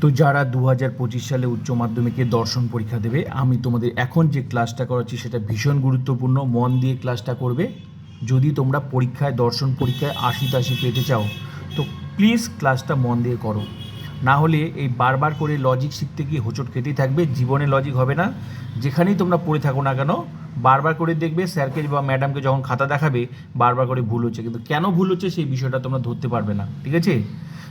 তো যারা দু হাজার পঁচিশ সালে উচ্চ মাধ্যমিকে দর্শন পরীক্ষা দেবে, আমি তোমাদের এখন যে ক্লাসটা করাচ্ছি সেটা ভীষণ গুরুত্বপূর্ণ, মন দিয়ে ক্লাসটা করবে। যদি তোমরা পরীক্ষায়, দর্শন পরীক্ষায় আশি তাশি পেতে চাও, তো প্লিজ ক্লাসটা মন দিয়ে করো। না হলে এই বারবার করে লজিক শিখতে গিয়ে হোঁচট খেতেই থাকবে, জীবনে লজিক হবে না। যেখানেই তোমরা পড়ে থাকো না কেন, বারবার করে দেখবে স্যারকে বা ম্যাডামকে যখন খাতা দেখাবে, বারবার করে ভুল হচ্ছে। কিন্তু কেন ভুল হচ্ছে সেই বিষয়টা তোমরা ধরতে পারবে না, ঠিক আছে?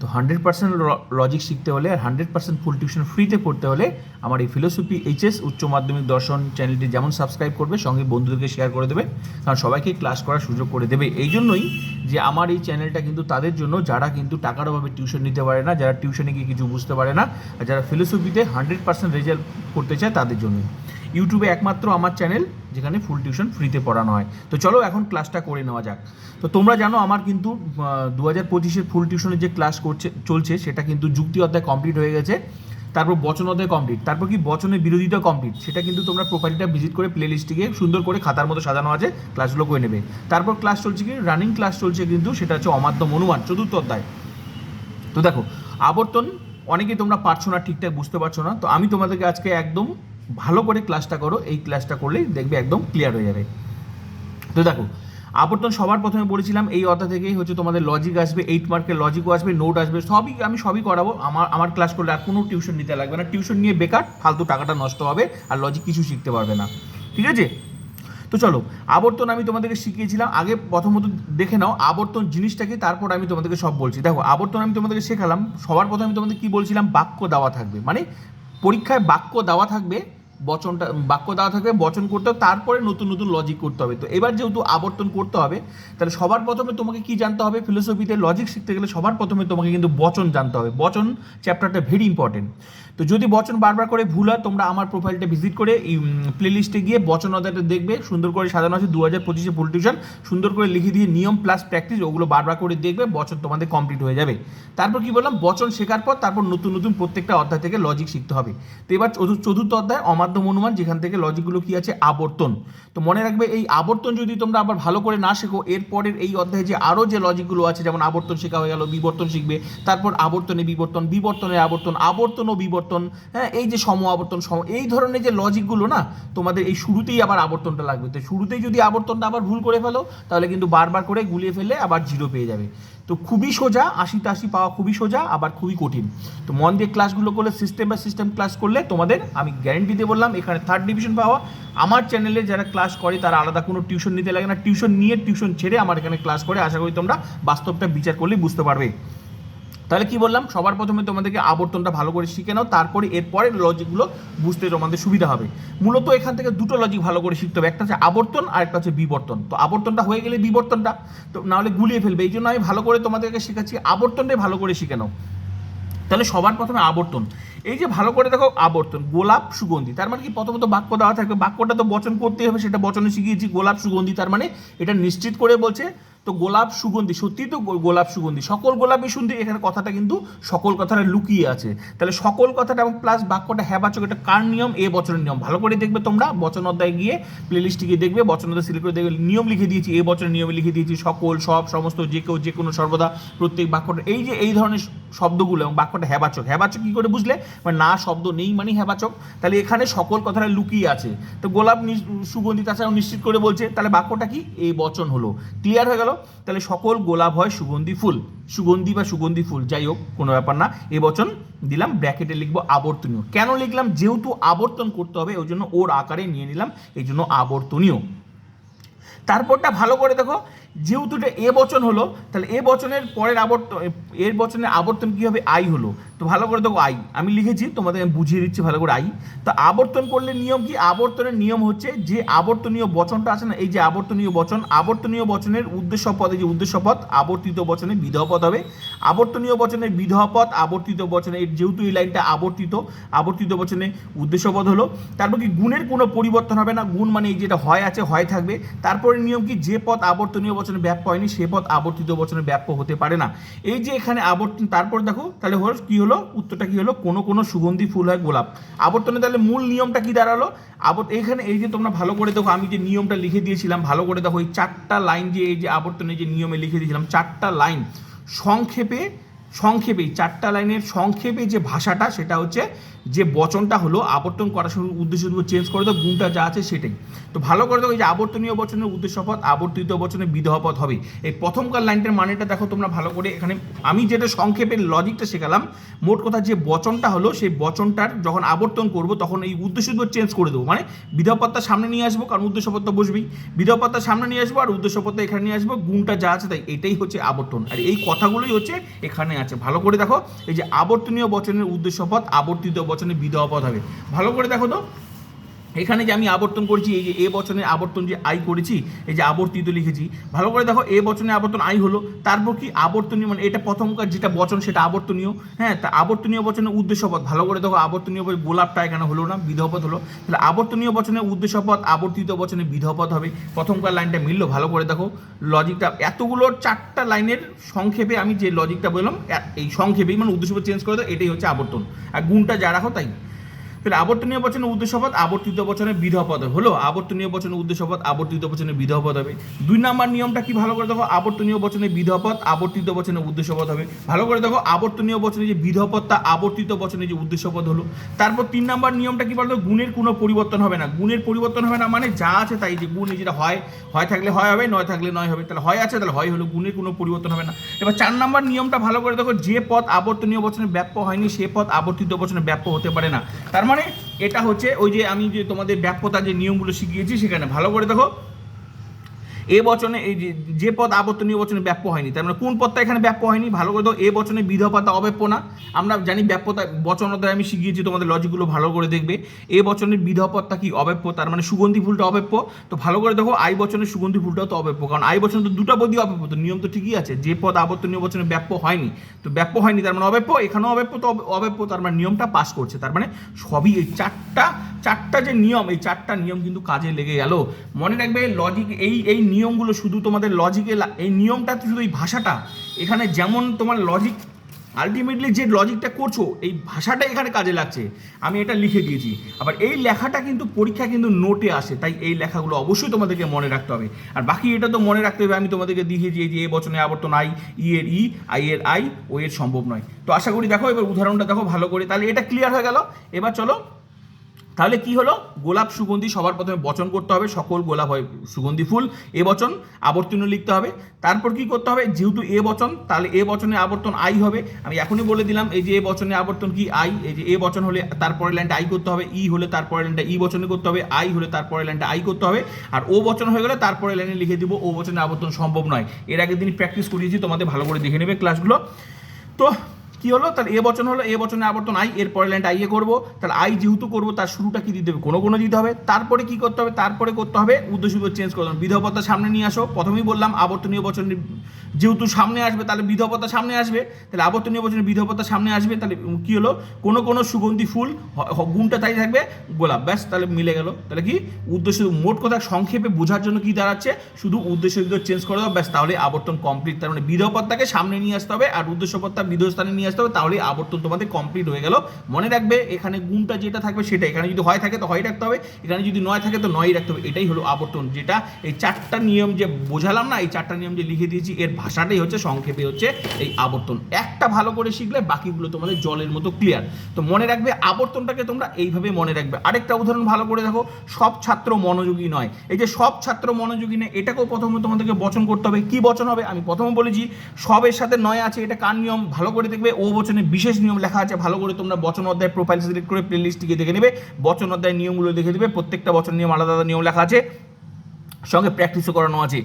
তো হান্ড্রেড পার্সেন্ট লজিক শিখতে হলে আর হান্ড্রেড পার্সেন্ট ফুল টিউশন ফ্রিতে পড়তে হলে আমার এই ফিলোসফি এইচএস উচ্চ মাধ্যমিক, দর্শন চ্যানেলটি যেমন সাবস্ক্রাইব করবে, সঙ্গে বন্ধুদেরকে শেয়ার করে দেবে। কারণ সবাইকে ক্লাস করার সুযোগ করে দেবে। এই জন্যই যে আমার এই চ্যানেলটা কিন্তু তাদের জন্য যারা কিন্তু টাকার অভাবে টিউশন নিতে পারে না, যারা টিউশনে গিয়ে কিছু বুঝতে পারে না, আর যারা ফিলোসফিতে হান্ড্রেড পার্সেন্ট রেজাল্ট করতে চায় তাদের জন্যই। ইউটিউবে একমাত্র আমার চ্যানেল যেখানে ফুল টিউশন ফ্রিতে পড়ানো হয়। তো চলো এখন ক্লাসটা করে নেওয়া যাক। তো তোমরা জানো আমার কিন্তু দু হাজার পঁচিশের ফুল টিউশনের যে ক্লাস করছে, চলছে, সেটা কিন্তু যুক্তি অধ্যায় কমপ্লিট হয়ে গেছে। তারপর বচন অধ্যায় কমপ্লিট তারপর কি বচনের বিরোধিতা কমপ্লিট সেটা কিন্তু তোমরা প্রোফাইলটা ভিজিট করে প্লে লিস্টটিকে সুন্দর করে খাতার মতো সাজানো আছে ক্লাসগুলো করে নেবে। তারপর ক্লাস চলছে কি? রানিং ক্লাস চলছে কিন্তু, সেটা হচ্ছে অমাধ্যম অনুমান চতুর্থ অধ্যায়। তো দেখো, আবর্তন, অনেকেই তোমরা পারছ না, ঠিকঠাক বুঝতে পারছ না। তো আমি তোমাদেরকে আজকে একদম ভালো করে ক্লাসটা করো, এই ক্লাসটা করলেই দেখবে একদম ক্লিয়ার হয়ে যাবে। তো দেখো, আবর্তন সবার প্রথমে বলেছিলাম, এই অধ্যায় থেকেই হচ্ছে তোমাদের লজিক আসবে এইট মার্কের লজিকও আসবে নোট আসবে, সবই আমি সবই করাবো, আমার আমার ক্লাস করলে আর কোনো টিউশন নিতে লাগবে না। টিউশন নিয়ে বেকার, ফালতু টাকাটা নষ্ট হবে, আর লজিক কিছু শিখতে পারবে না। ঠিক আছে? তো চলো, আবর্তন আমি তোমাদেরকে শিখিয়েছিলাম, আগে প্রথমত দেখে নাও আবর্তন জিনিসটাকে, তারপর আমি তোমাদেরকে সব বলছি। দেখো, আবর্তন আমি তোমাদেরকে শেখালাম, সবার প্রথমে আমি তোমাদের কি বলছিলাম? বাক্য দেওয়া থাকবে। মানে পরীক্ষায় বাক্য দেওয়া থাকবে বচনটা, বাক্য দেওয়া থাকবে, বচন করতে হবে, তারপরে নতুন নতুন লজিক করতে হবে। তো এবার যেহেতু আবর্তন করতে হবে, তাহলে সবার প্রথমে তোমাকে কি জানতে হবে? ফিলোসফিতে লজিক শিখতে গেলে সবার প্রথমে তোমাকে কিন্তু বচন জানতে হবে। বচন চ্যাপ্টারটা ভেরি ইম্পর্টেন্ট তো যদি বচন বারবার করে ভুল হয়, তোমরা আমার প্রোফাইলটা ভিজিট করে প্লে লিস্টে গিয়ে বচন অধ্যায়টা দেখবে, সুন্দর করে সাজানো আছে দু হাজার পঁচিশে ফুল টিউশন সুন্দর করে লিখে দিয়ে নিয়ম প্লাস প্র্যাকটিস ওগুলো বারবার করে দেখবে, বচন তোমাদের কমপ্লিট হয়ে যাবে। তারপর কি বললাম? বচন শেখার পর তারপর নতুন নতুন প্রত্যেকটা অধ্যায় থেকে লজিক শিখতে হবে। তো এবার চতুর্থ অধ্যায় অমাধ্যম অনুমান যেখান থেকে লজিকগুলো কি আছে? আবর্তন। তো মনে রাখবে, এই আবর্তন যদি তোমরা আবার ভালো করে না শেখো, এরপরের এই অধ্যায়ে যে আরও যে লজিকগুলো আছে, যেমন আবর্তন শেখা হয়ে গেল, বিবর্তন শিখবে, তারপর আবর্তনে বিবর্তন বিবর্তনের আবর্তন আবর্তন ও বিবর্তন হ্যাঁ এই যে সম আবর্তন, সম, এই ধরনের যে লজিকগুলো না, তোমাদের এই শুরুতেই আবার আবর্তনটা লাগবে। তো শুরুতেই যদি আবর্তনটা আবার ভুল করে ফেলো, তাহলে কিন্তু বারবার করে গুলিয়ে ফেলে আবার জিরো পেয়ে যাবে। তো খুবই সোজা আশি তাশি পাওয়া খুবই সোজা, আবার খুবই কঠিন। তো মন দিয়ে ক্লাসগুলো করলে সিস্টেম বা সিস্টেম ক্লাস করলে তোমাদের আমি গ্যারেন্টি দিয়ে বললাম, এখানে থার্ড ডিভিশন পাওয়া। আমার চ্যানেলে যারা ক্লাস করে, তারা আলাদা কোনো টিউশন নিতে লাগে না। টিউশন নিয়ে টিউশন ছেড়ে আমার এখানে ক্লাস করে, আশা করি তোমরা বাস্তবটা বিচার করলেই বুঝতে পারবে। তাহলে কি বললাম? সবার প্রথমে তোমাদেরকে আবর্তনটা ভালো করে শিখে নাও, তারপরে এরপরে লজিকগুলো বুঝতে তোমাদের সুবিধা হবে। মূলত এখান থেকে দুটো লজিক ভালো করে শিখতে হবে, একটা হচ্ছে আবর্তন আর একটা হচ্ছে বিবর্তন। তো আবর্তনটা হয়ে গেলে বিবর্তনটা, তো নাহলে গুলিয়ে ফেলবে। এই জন্য আমি ভালো করে তোমাদেরকে শেখাচ্ছি, আবর্তনটাই ভালো করে শিখে নাও। তাহলে সবার প্রথমে আবর্তন। এই যে ভালো করে দেখো আবর্তন, গোলাপ সুগন্ধি, তার মানে কি? প্রথমত বাক্য দেওয়া থাকবে, বাক্যটা তো বচন করতেই হবে, সেটা বচনে শিখিয়েছি, গোলাপ সুগন্ধি, তার মানে এটা নিশ্চিত করে বলছে তো গোলাপ সুগন্ধি সত্যি তো গোলাপ সুগন্ধি, সকল গোলাপই সুগন্ধি, এখানে কথাটা কিন্তু সকল কথাটা লুকিয়ে আছে। তাহলে সকল কথাটা এবং প্লাস বাক্যটা হ্যাবাচক এটা কার নিয়ম? এ বচনের নিয়ম। ভালো করে দেখবে তোমরা, বচন অধ্যায় গিয়ে প্লে লিস্টে গিয়ে দেখবে, বচন অধ্যায় সিলেক্ট করে দেখবে, নিয়ম লিখে দিয়েছি, এ বচনের নিয়মে লিখে দিয়েছি, সকল, সব, সমস্ত, যে কেউ, যে কোনো, সর্বদা, প্রত্যেক বাক্যটা, এই যে, এই ধরনের শব্দগুলো এবং বাক্যটা হ্যাবাচক হ্যাবাচক কী করে বুঝলে? মানে না, শব্দ নেই মানে হ্যাবাচক তাহলে এখানে সকল কথাটা লুকিয়ে আছে। তো গোলাপ সুগন্ধি তাছাড়াও নিশ্চিত করে বলছে, তাহলে বাক্যটা কি? এই বচন হলো। ক্লিয়ার হয়ে গেল? তাহলে সকল গোলাপ হয় সুগন্ধি ফুল। সুগন্ধি বা সুগন্ধি ফুল, যাই হোক, কোনো ব্যাপার না। এ বচন দিলাম ব্র্যাকেটে লিখব আবর্তনীয়। কেন লিখলাম? যেহেতু আবর্তন করতে হবে, ওই জন্য ওর আকারে নিয়ে নিলাম, এই জন্য আবর্তনীয়। তারপরটা ভালো করে দেখো যেহেতু এটা এ বচন হলো, তাহলে এ বচনের পরের আবর্তন এর বচনের আবর্তন কী হবে? আই হলো। তো ভালো করে দেখো, আই। আমি লিখেছি, তোমাদের আমি বুঝিয়ে দিচ্ছি ভালো করে, আই। তো আবর্তন করলে নিয়ম কি? আবর্তনের নিয়ম হচ্ছে যে আবর্তনীয় বচনটা আছে না, এই যে আবর্তনীয় বচন, আবর্তনীয় বচনের উদ্দেশ্য পদে যে উদ্দেশ্য পদ, আবর্তিত বচনে বিধহ পদ হবে। আবর্তনীয় বচনের বিধহ পদ, আবর্তিত বচনে যেহেতু এই লাইনটা আবর্তিত আবর্তিত বচনে উদ্দেশ্য পদ হলো। তারপর কি? গুণের কোনো পরিবর্তন হবে না। গুণ মানে এই যেটা হয় আছে, হয় থাকবে। তারপরে নিয়ম কি? যে পদ আবর্তনীয় বচনে ব্যাপ্য হয়নি, সে পথ আবর্তিত বচনে ব্যাপ্য হতে পারে না। এই যে এখানে আবর্তন, তারপর দেখো, তাহলে হল কি হলো? উত্তরটা কি হলো? কোনো কোনো সুগন্ধি, ফুল হয় গোলাপ। আবর্তনে তাহলে মূল নিয়মটা কি দাঁড়াল? আবর্ত এখানে এই যে তোমরা ভালো করে দেখো, আমি যে নিয়মটা লিখে দিয়েছিলাম, ভালো করে দেখো, এই চারটা লাইন যে, এই যে আবর্তনে যে নিয়মে লিখে দিয়েছিলাম, চারটা লাইন সংক্ষেপে সংক্ষেপে চারটা লাইনের সংক্ষেপে যে ভাষাটা, সেটা হচ্ছে যে বচনটা হলো আবর্তন করার সময় উদ্দেশ্য চেঞ্জ করে দাও, গুণটা যা আছে সেটাই। তো ভালো করে দেখো, এই যে আবর্তনীয় বচনের উদ্দেশ্য পথ, আবর্তিত বচনে বিধহ পথ হবে। এই প্রথমকার লাইনটার মানেটা দেখো তোমরা ভালো করে এখানে, আমি যেটা সংক্ষেপের লজিকটা শেখালাম, মোট কথা যে বচনটা হলো, সেই বচনটার যখন আবর্তন করব, তখন এই উদ্দেশ্য চেঞ্জ করে দেবো। মানে বিধপত্তা সামনে নিয়ে আসব, কারণ উদ্দেশ্যপত্তা বসবেই। বিধপত্তা সামনে নিয়ে আসব আর উদ্দেশ্যপত্তা এখানে নিয়ে আসব, গুণটা যা আছে তাই, এটাই হচ্ছে আবর্তন। আর এই কথাগুলোই হচ্ছে এখানে আছে। ভালো করে দেখো, এই যে আবর্তনীয় বচনের উদ্দেশ্য পথ আবর্তিত বচনে বিধ পথ হবে। ভালো করে দেখো তো। এখানে যে আমি আবর্তন করেছি, এই যে এ বচনের আবর্তন যে আই করেছি, এই যে আবর্তিত লিখেছি, ভালো করে দেখো, এ বচনে আবর্তন আই হলো, তারপর কি আবর্তনীয় মানে এটা প্রথমকার যেটা বচন, সেটা আবর্তনীয় হ্যাঁ তা আবর্তনীয় বচনের উদ্দেশ্যপদ ভালো করে দেখো, আবর্তনীয় গোলাপটা এখানে হলো না বিধপদ হলো, তাহলে আবর্তনীয় বচনের উদ্দেশ্যপদ আবর্তিত বচনে বিধপদ হবে প্রথমকার লাইনটা মিললো, ভালো করে দেখো লজিকটা এতগুলোর চারটা লাইনের সংক্ষেপে আমি যে লজিকটা বললাম এই সংক্ষেপেই মানে উদ্দেশ্যপদ চেঞ্জ করে দাও, এটাই হচ্ছে আবর্তন, আর গুণটা যা রাখো তাই। তাহলে আবর্তনীয় বচনের উদ্দেশ্যপদ আবর্তিত বচনের বিধপদ হলো আবর্তনীয় বচনের উদ্দেশ্যপদ আবর্তিত বচনের বিধপদ হবে। দুই নাম্বার নিয়মটা কি ভালো করে দেখো? আবর্তনীয় বচনের বিধপদ আবর্তিত বচনের উদ্দেশ্যপদ হবে। ভালো করে দেখো আবর্তনীয় বচনে যে বিধপদটা আবর্তিত বচনে যে উদ্দেশ্যপদ হলো। তারপর তিন নাম্বার নিয়মটা কি বলতো? গুণের কোনো পরিবর্তন হবে না। গুণের পরিবর্তন হবে না মানে যা আছে তাই যে গুণ যেটা হয় হয় থাকলে হয় হবে, নয় থাকলে নয় হবে। তাহলে হয় আছে, তাহলে হয় হলো, গুণের কোনো পরিবর্তন হবে না। এবার চার নাম্বার নিয়মটা ভালো করে দেখো, যে পদ আবর্তনীয় বচনে ব্যাপ্য হয়নি, সে পদ আবর্তিত বচনে ব্যাপ্য হতে পারে না। তার মানে এটা হচ্ছে ওই যে আমি যে তোমাদের ব্যাপকতা যে নিয়মগুলো শিখিয়েছি সেখানে ভালো করে দেখো। এ বচনে এই যে পদ আবর্তনীয় বচনে ব্যাপ্য হয়নি, তার মানে কোন পদটা এখানে ব্যাপ্য হয়নি? ভালো করে দাও এ বচনে বিধপতা অব্যাপ্য না। আমরা জানি ব্যাপ্যতা, বচন অধ্যায়ে আমি শিখিয়েছি, তোমাদের লজিকগুলো ভালো করে দেখবে। এ বচনের বিধপদটা কি অব্যাপ্য? তার মানে সুগন্ধি ফুলটা অব্যাপ্য। তো ভালো করে দেখো, আই বচনের সুগন্ধি ফুলটাও তো অব্যাপ্য, কারণ আই বচন তো দুটো পদই অব্যাপ্য, তো নিয়ম তো ঠিকই আছে। যে পদ আবর্তনীয় বচনে ব্যাপ্য হয়নি, তো ব্যাপ্য হয়নি, তার মানে অব্যাপ্য। এখানেও অব্যাপ্য, তো অব- অব্যাপ্য, তার মানে নিয়মটা পাস করছে। তার মানে সবই এই চারটা চারটা যে নিয়ম, এই চারটা নিয়ম কিন্তু কাজে লেগে গেল। মনে রাখবে লজিক এই এই নিয়মগুলো শুধু তোমাদের লজিকে এই নিয়মটা শুধু এই ভাষাটা? এখানে যেমন তোমার লজিক আলটিমেটলি যে লজিকটা করছ, এই ভাষাটা এখানে কাজে লাগছে। আমি এটা লিখে দিয়েছি। আবার এই লেখাটা কিন্তু পরীক্ষা কিন্তু নোটে আসে, তাই এই লেখাগুলো অবশ্যই তোমাদেরকে মনে রাখতে হবে। আর বাকি এটা তো মনে রাখতে হবে, আমি তোমাদেরকে দেখিয়েছি এই যে এ বচনে আবর্তন আই, ই এর ই, আই এর আই, ও এর সম্ভব নয়। তো আশা করি দেখো, এবার উদাহরণটা দেখো ভালো করে। তাহলে এটা ক্লিয়ার হয়ে গেল। এবার চলো তাহলে কি হলো? গোলাপ সুগন্ধি সবার প্রথমে বচন করতে হবে, সকল গোলাপ হয় সুগন্ধি ফুল, এ বচন, আবর্তন লিখতে হবে। তারপর কি করতে হবে? যেহেতু এ বচন, তাহলে এ বচনে আবর্তন আই হবে। আমি এখনই বলে দিলাম, এই যে এ বচনে আবর্তন কি? আই, এই যে এ বচন হলে তারপরে লাইনটা আই করতে হবে, ই হলে তারপরে লাইনটা ই বচনে করতে হবে, আই হলে তারপরে লাইনটা আই করতে হবে। আর ও বচন হয়ে গেলে তারপরে লাইনে লিখে দিব, ও বচনে আবর্তন সম্ভব নয়। এর আগের দিন প্র্যাকটিস করিয়েছি, তোমাদের ভালো করে দেখে নেবে ক্লাসগুলো তো কি হলো? তাহলে এ বচন হলো, এ বচনে আবর্তন আই এর পরের লাইনটা আইয়ে করব। তাহলে আই যেহেতু করব, তার শুরুটা কি দিতে হবে? কোনো কোনো দিতে হবে। তারপরে কি করতে হবে? তারপরে করতে হবে উদ্দেশ্য চেঞ্জ করতে হবে। বিধবতা সামনে নিয়ে আসো। প্রথমেই বললাম আবর্তনীয় বচন যেহেতু সামনে আসবে, তাহলে বিধবতা সামনে আসবে। তাহলে আবর্তনীয় বচনে বিধবতা সামনে আসবে। তাহলে কি হলো? কোনো কোনো সুগন্ধি ফুল গুণটা তাই থাকবে, গোলাপ। ব্যাস, তাহলে মিলে গেল। তাহলে কি? উদ্দেশ্য মোট কথা সংক্ষেপে বোঝার জন্য কি দাঁড়াচ্ছে? শুধু উদ্দেশ্য চেঞ্জ করে দাও। ব্যাস, তাহলে আবর্তন কমপ্লিট তার মানে বিধপদটাকে সামনে নিয়ে আসতে হবে আর উদ্দেশ্যপদটা বিধস্থানে নিয়ে আসতে হবে তাহলে আবর্তন তোমাদের কমপ্লিট হয়ে গেল। মনে রাখবে, এখানে গুণটা যেটা থাকবে সেটা, এখানে যদি হয় থাকে তো হয় রাখতে হবে, এখানে যদি নয় থাকে তো নয় রাখতে হবে, এটাই হলো আবর্তন যেটা এই চারটা নিয়ম যে বোঝালাম না, এই চারটা নিয়ম যে লিখে দিয়েছি, এর ভাষাটাই হচ্ছে, সংক্ষেপে হচ্ছে এই আবর্তন। একটা ভালো করে শিখলে বাকিগুলো তোমাদের জলের মতো ক্লিয়ার তো মনে রাখবে, আবর্তনটাকে তোমরা এইভাবে মনে রাখবে। আরেকটা উদাহরণ ভালো করে দেখো, সব ছাত্র মনোযোগী নয়। এই যে সব ছাত্র মনোযোগী নয়, এটাকেও প্রথমে তোমাদেরকে বচন করতে হবে। কি বচন হবে? আমি প্রথমে বলেছি, সবের সাথে নয় আছে, এটা কার নিয়ম? ভালো করে দেখবে ও বচনে বিশেষ নিয়ম লেখা আছে, ভালো করে তোমরা বচন অধ্যায় প্রোফাইল সিলেক্ট করে প্লে লিস্টটিকে দেখে নেবে। বচন অধ্যায় নিয়মগুলো দেখে দেবে প্রত্যেকটা বচন নিয়ম আলাদা আলাদা নিয়ম লেখা আছে, সঙ্গে প্র্যাকটিসও করানো আছে।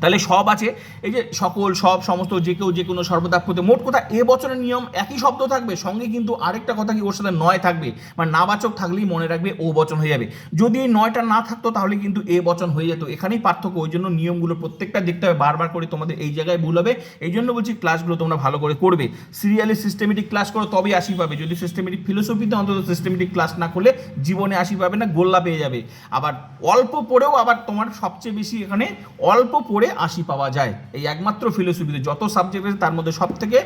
তাহলে সব আছে। এই যে সকল, সব, সমস্ত, যে কেউ যে কোনো সর্বদা মোট কথা এ বছরের নিয়ম একই শব্দ থাকবে, সঙ্গে কিন্তু আরেকটা কথা কি ওর সাথে নয় থাকবে। মানে নাবাচক থাকলেই মনে রাখবে ও বচন হয়ে যাবে। যদি এই নয়টা না থাকতো তাহলে কিন্তু এ বচন হয়ে যেত। এখানেই পার্থক্য, ওই জন্য নিয়মগুলো প্রত্যেকটা দেখতে হবে। বারবার করে তোমাদের এই জায়গায় ভুল হবে। এই জন্য বলছি ক্লাসগুলো তোমরা ভালো করে করবে। সিরিয়ালি সিস্টেমেটিক ক্লাস করো, তবেই আশি পাবে। যদি সিস্টেমেটিক ফিলোসফিতে অন্তত সিস্টেমেটিক ক্লাস না করলে জীবনে আশি পাবে না, গোল্লা পেয়ে যাবে। আবার অল্প পড়েও আবার তোমার সবচেয়ে বেশি এখানে অল্প পড়ে আশি পাওয়া যায়। এই একমাত্র ফিলোসফিতে যত সাবজেক্ট আছে তার মধ্যে সব থেকে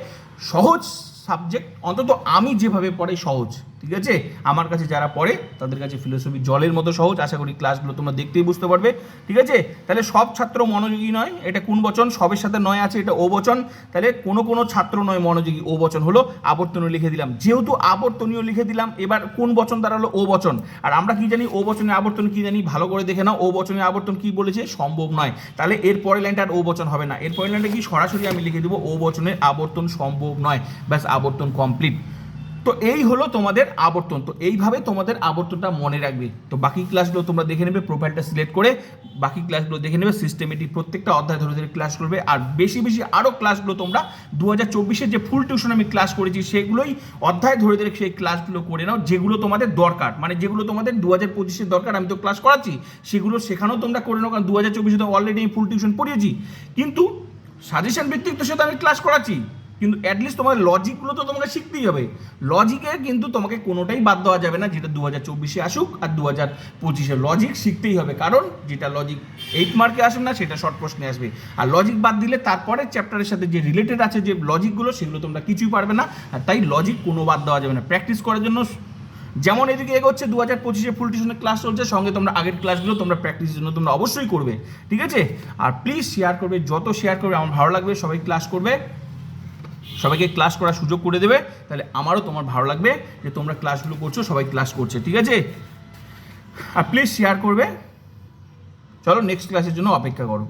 সহজ সাবজেক্ট অন্তত আমি যেভাবে পড়াই সহজ। ঠিক আছে? আমার কাছে যারা পড়ে, তাদের কাছে ফিলোসফি জলের মতো সহজ। আশা করি ক্লাসগুলো তোমরা দেখতেই বুঝতে পারবে। ঠিক আছে? তাহলে সব ছাত্র মনোযোগী নয়, এটা কোন বচন? সবের সাথে নয় আছে, এটা ও বচন। তাহলে কোনো কোনো ছাত্র নয় মনোযোগী, ও বচন হলো আবর্তনীয় লিখে দিলাম। যেহেতু আবর্তনীয় লিখে দিলাম, এবার কোন বচন দাঁড়াল ও বচন? আর আমরা কি জানি, ও বচনে আবর্তন কি জানি? ভালো করে দেখে নাও, ও বচনে আবর্তন কি বলেছে? সম্ভব নয়। তাহলে এর পরের লাইনটা আর ও বচন হবে না। এর পরের লাইনটা কি? সরাসরি আমি লিখে দেবো, ও বচনের আবর্তন সম্ভব নয়। ব্যাস, আবর্তন কমপ্লিট তো এই হলো তোমাদের আবর্তন। তো এইভাবে তোমাদের আবর্তনটা মনে রাখবে। তো বাকি ক্লাসগুলো তোমরা দেখে নেবে প্রোফাইলটা সিলেক্ট করে বাকি ক্লাসগুলো দেখে নেবে সিস্টেমেটিক প্রত্যেকটা অধ্যায় ধরে ধরে ক্লাস করবে। আর বেশি বেশি আরও ক্লাসগুলো তোমরা দু হাজার চব্বিশের যে ফুল টিউশন আমি ক্লাস করেছি, সেগুলোই অধ্যায় ধরে ধরে সেই ক্লাসগুলো করে নাও, যেগুলো তোমাদের দরকার। মানে যেগুলো তোমাদের দু হাজার পঁচিশের দরকার, আমি তো ক্লাস করাচ্ছি, সেগুলো সেখানেও তোমরা করে নাও, কারণ দু হাজার চব্বিশে তো অলরেডি আমি ফুল টিউশন পড়িয়েছি। কিন্তু সাজেশন ভিত্তিক তো সেটা আমি ক্লাস করাচ্ছি। কিন্তু অ্যাটলিস্ট তোমার লজিকগুলো তো তোমাকে শিখতেই হবে। লজিকে কিন্তু তোমাকে কোনোটাই বাদ দেওয়া যাবে না, যেটা দু হাজার চব্বিশে আসুক আর দু হাজার পঁচিশে লজিক শিখতেই হবে। কারণ যেটা লজিক এইট মার্কে আসবে না, সেটা শর্ট প্রশ্নে আসবে। আর লজিক বাদ দিলে তারপরে চ্যাপ্টারের সাথে যে রিলেটেড আছে যে লজিকগুলো সেগুলো তোমরা কিছুই পারবে না। আর তাই লজিক কোনো বাদ দেওয়া যাবে না। প্র্যাকটিস করার জন্য যেমন এদিকে এগোচ্ছে দু হাজার পঁচিশে ফুল টিউশনের ক্লাস চলছে, সঙ্গে তোমরা আগের ক্লাসগুলো তোমরা প্র্যাকটিসের জন্য তোমরা অবশ্যই করবে। ঠিক আছে? আর প্লিজ শেয়ার করবে, যত শেয়ার করবে, আমার ভালো লাগবে, সবাই ক্লাস করবে। সবাইকে ক্লাস করার সুযোগ করে দেবে। তাহলে আমারও তোমার ভালো লাগবে যে তোমরা ক্লাসগুলো করছ, সবাই ক্লাস করছে, ঠিক আছে? আর প্লিজ শেয়ার করবে। চলো নেক্সট ক্লাসের জন্য অপেক্ষা করো।